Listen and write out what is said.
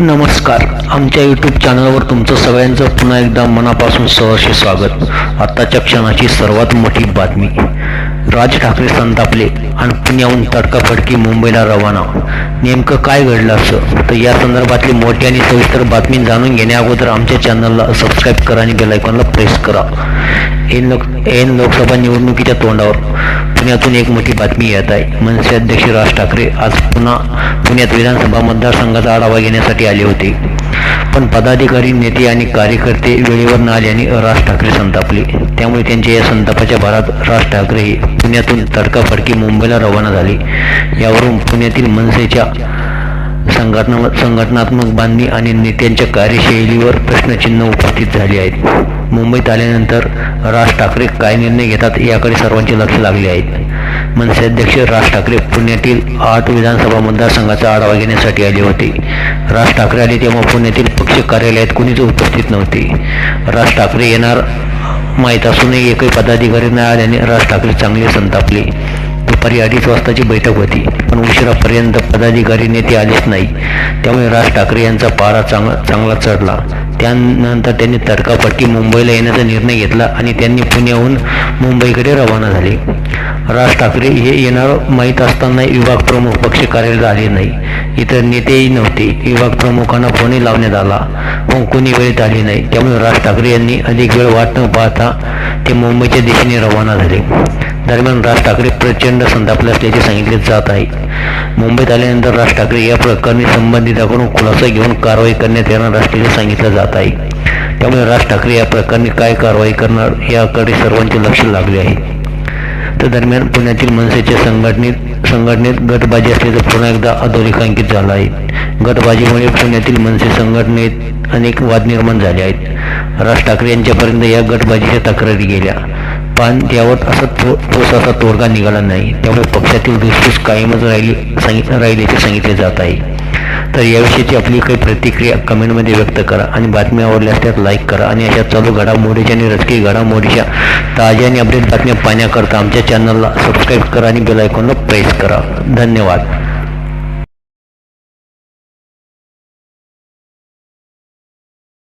नमस्कार. आमच्या यूट्यूब चॅनलवर तुमचं सगळ्यांचं पुन्हा एकदा मनापासून सहर्ष स्वागत. आत्ताच्या क्षणाची सर्वात मोठी बातमी. राज ठाकरे संतापले आणि पुण्याहून तडकाफडकी मुंबईला रवाना. नेमकं काय घडलं असं? तर या संदर्भातली मोठी आणि सविस्तर बातमी जाणून घेण्या अगोदर आमच्या चॅनलला सबस्क्राईब करा आणि बेलायकॉनला प्रेस करा. ऐन लोक ऐन लोकसभा निवडणुकीच्या तोंडावर. पुण्यातून एक मोठी बातमी येत आहे. मनसे अध्यक्ष राज ठाकरे आज पुन्हा पुण्यात विधानसभा मतदारसंघाचा आढावा घेण्यासाठी आले होते. पण पदाधिकारी नेते आणि कार्यकर्ते वेळेवर न आल्याने राज ठाकरे संतापले. त्यामुळे त्यांच्या या संतापाच्या भरात राज ठाकरे हे पुण्यातून तडकाफडकी मुंबईला रवाना झाले. यावरून पुण्यातील मनसेच्या संघटना संघटनात्मक बांधणी आणि नेत्यांच्या कार्यशैलीवर प्रश्नचिन्ह उपस्थित झाले आहेत. मुंबईत आल्यानंतर राज ठाकरे काय निर्णय घेतात याकडे सर्वांचे लक्ष लागले आहेत. मनसे अध्यक्ष राज ठाकरे पुण्यातील आठ विधानसभा मतदारसंघाचा आढावा घेण्यासाठी आले होते. राज ठाकरे आले तेव्हा पुण्यातील पक्ष कार्यालयात कुणीच उपस्थित नव्हते. राज ठाकरे येणार माहीत असूनही एकही पदाधिकारी न आल्याने राज ठाकरे चांगले संतापले. दुपारी अडीच वाजताची बैठक होती पण उशिरापर्यंत पदाधिकारी नेते आलेच नाही त्यामुळे राज ठाकरे यांचा पारा चांगला चांगला चढला. त्यानंतर त्यांनी तडकाफडकी मुंबईला येण्याचा निर्णय घेतला आणि त्यांनी पुण्याहून मुंबईकडे रवाना झाले. राज ठाकरे हे येणार माहीत असताना विभाग प्रमुख पक्ष कार्यालयात आले नाही. इतर नेतेही नव्हते. विभाग प्रमुखांना फोनही लावण्यात आला. पण कोणी वेळेत आले नाही. त्यामुळे राज ठाकरे यांनी अधिक वेळ वाट न पाहता ते मुंबईच्या दिशेने रवाना झाले. दरम्यान राज ठाकरे प्रचंड संतापले असल्याचे सांगितले जात आहे. मुंबईत आल्यानंतर राज ठाकरे या प्रकरणी संबंधिताकडून खुलासा घेऊन कारवाई करण्यात येणार असल्याचे सांगितलं जात आहे. त्यामुळे राज ठाकरे या प्रकरणी काय कारवाई करणार याकडे सर्वांचे लक्ष लागले आहे. तर दरम्यान पुण्यातील मनसेच्या संघटनेत संघटनेत गटबाजी असल्याचं पुन्हा एकदा अधोरेखांकित झालं आहे. गटबाजीमुळे पुण्यातील मनसे संघटनेत अनेक वाद निर्माण झाले आहेत. राज ठाकरे यांच्यापर्यंत या गटबाजीच्या तक्रारी गेल्या. पण त्यावर असा तो ठोस असा तोडगा निघाला नाही. त्यामुळे पक्षातील धुसफूस कायमच राहिली सांगित राहिल्याचे सांगितले जात आहे. तर याविषयीची आपली काही प्रतिक्रिया कमेंटमध्ये व्यक्त करा आणि बातम्या आवडल्यास त्यात लाईक करा आणि अशा चालू घडामोडीच्या आणि रचकी घडामोडीच्या ताज्या आणि अपडेट बातम्या पाहण्याकरता आमच्या चॅनलला सबस्क्राईब करा आणि बेल आयकॉनला प्रेस करा. धन्यवाद.